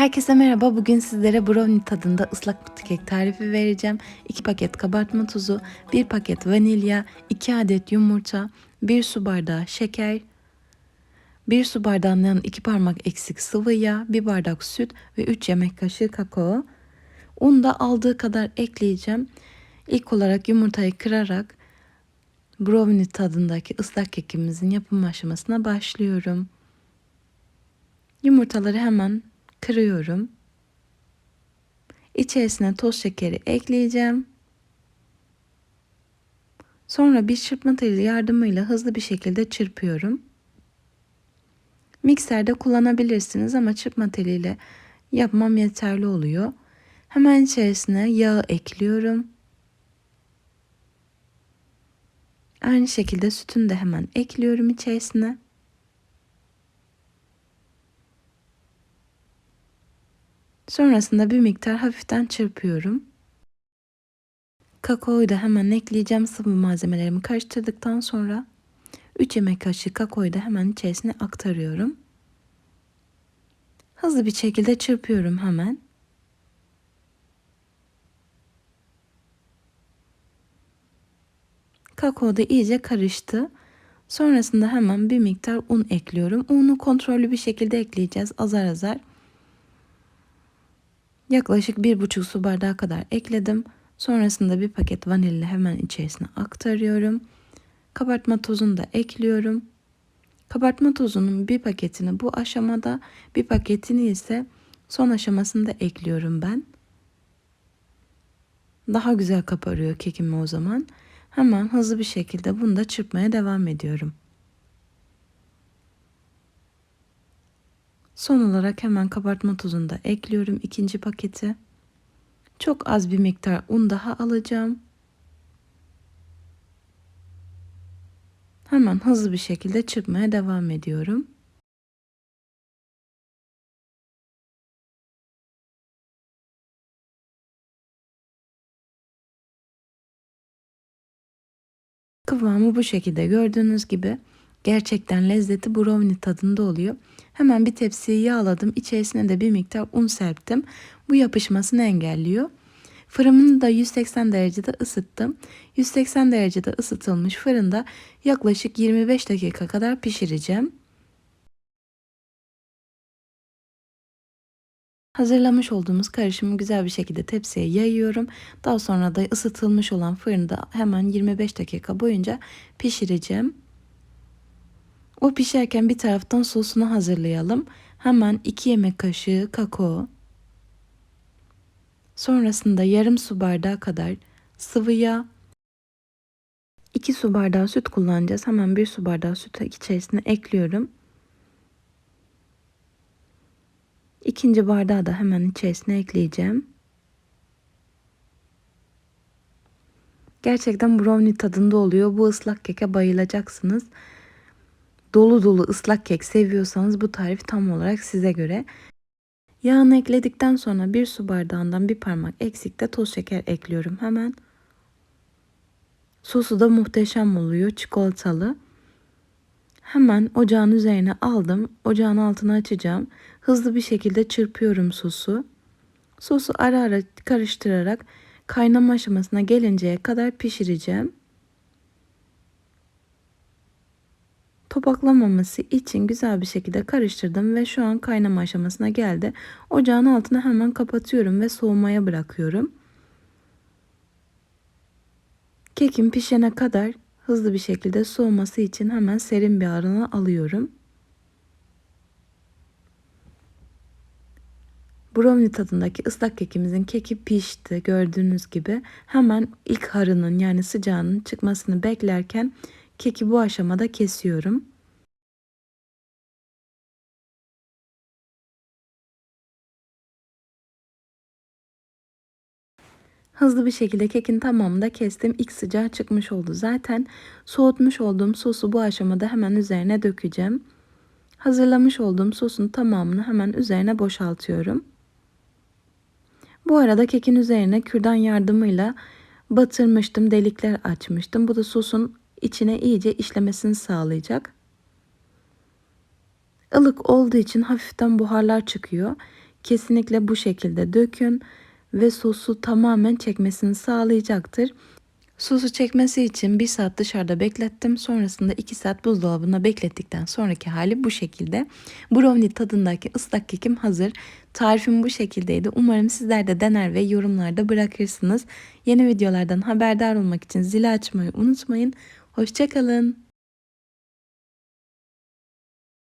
Herkese merhaba. Bugün sizlere brownie tadında ıslak kek tarifi vereceğim. 2 paket kabartma tozu, 1 paket vanilya, 2 adet yumurta, 1 su bardağı şeker, 1 su bardağından 2 parmak eksik sıvı yağ, 1 bardak süt ve 3 yemek kaşığı kakao. Un da aldığı kadar ekleyeceğim. İlk olarak yumurtayı kırarak brownie tadındaki ıslak kekimizin yapım aşamasına başlıyorum. Yumurtaları hemen kırıyorum. İçerisine toz şekeri ekleyeceğim. Sonra bir çırpma teli yardımıyla hızlı bir şekilde çırpıyorum. Mikserde kullanabilirsiniz ama çırpma teliyle yapmam yeterli oluyor. Hemen içerisine yağ ekliyorum. Aynı şekilde sütünü de hemen ekliyorum içerisine. Sonrasında bir miktar hafiften çırpıyorum. Kakaoyu da hemen ekleyeceğim. Sıvı malzemelerimi karıştırdıktan sonra 3 yemek kaşığı kakaoyu da hemen içerisine aktarıyorum. Hızlı bir şekilde çırpıyorum hemen. Kakao da iyice karıştı. Sonrasında hemen bir miktar un ekliyorum. Unu kontrollü bir şekilde ekleyeceğiz azar azar. Yaklaşık bir buçuk su bardağı kadar ekledim. Sonrasında bir paket vanilya hemen içerisine aktarıyorum. Kabartma tozunu da ekliyorum. Kabartma tozunun bir paketini bu aşamada, bir paketini ise son aşamasında ekliyorum ben. Daha güzel kaparıyor kekimi o zaman. Hemen hızlı bir şekilde bunu da çırpmaya devam ediyorum. Son olarak hemen kabartma tozunu da ekliyorum ikinci paketi. Çok az bir miktar un daha alacağım. Hemen hızlı bir şekilde çırpmaya devam ediyorum. Kıvamı bu şekilde gördüğünüz gibi gerçekten lezzeti brownie tadında oluyor. Hemen bir tepsiyi yağladım. İçerisine de bir miktar un serptim. Bu yapışmasını engelliyor. Fırınımı da 180 derecede ısıttım. 180 derecede ısıtılmış fırında yaklaşık 25 dakika kadar pişireceğim. Hazırlamış olduğumuz karışımı güzel bir şekilde tepsiye yayıyorum. Daha sonra da ısıtılmış olan fırında hemen 25 dakika boyunca pişireceğim. O pişerken bir taraftan sosunu hazırlayalım. Hemen 2 yemek kaşığı kakao. Sonrasında yarım su bardağı kadar sıvı yağ. 2 su bardağı süt kullanacağız. Hemen 1 su bardağı sütü içerisine ekliyorum. İkinci bardağı da hemen içerisine ekleyeceğim. Gerçekten brownie tadında oluyor. Bu ıslak keke bayılacaksınız. Dolu dolu ıslak kek seviyorsanız bu tarif tam olarak size göre. Yağını ekledikten sonra bir su bardağından bir parmak eksik de toz şeker ekliyorum hemen. Sosu da muhteşem oluyor çikolatalı. Hemen ocağın üzerine aldım. Ocağın altını açacağım. Hızlı bir şekilde çırpıyorum sosu. Sosu ara ara karıştırarak kaynama aşamasına gelinceye kadar pişireceğim. Topaklamaması için güzel bir şekilde karıştırdım ve şu an kaynama aşamasına geldi. Ocağın altını hemen kapatıyorum ve soğumaya bırakıyorum. Kekim pişene kadar hızlı bir şekilde soğuması için hemen serin bir arana alıyorum. Brownie tadındaki ıslak kekimizin keki pişti gördüğünüz gibi. Hemen ilk harının yani sıcağının çıkmasını beklerken Keki bu aşamada kesiyorum. Hızlı bir şekilde kekin tamamını da kestim. İlk sıcağı çıkmış oldu zaten. Soğutmuş olduğum sosu bu aşamada hemen üzerine dökeceğim. Hazırlamış olduğum sosun tamamını hemen üzerine boşaltıyorum. Bu arada kekin üzerine kürdan yardımıyla batırmıştım, delikler açmıştım. Bu da sosun içine iyice işlemesini sağlayacak. Ilık olduğu için hafiften buharlar çıkıyor. Kesinlikle bu şekilde dökün ve sosu tamamen çekmesini sağlayacaktır. Sosu çekmesi için 1 saat dışarıda beklettim. Sonrasında 2 saat buzdolabına beklettikten sonraki hali bu şekilde. Brownie tadındaki ıslak kekim hazır. Tarifim bu şekildeydi. Umarım sizler de dener ve yorumlarda bırakırsınız. Yeni videolardan haberdar olmak için zili açmayı unutmayın. Hoşçakalın.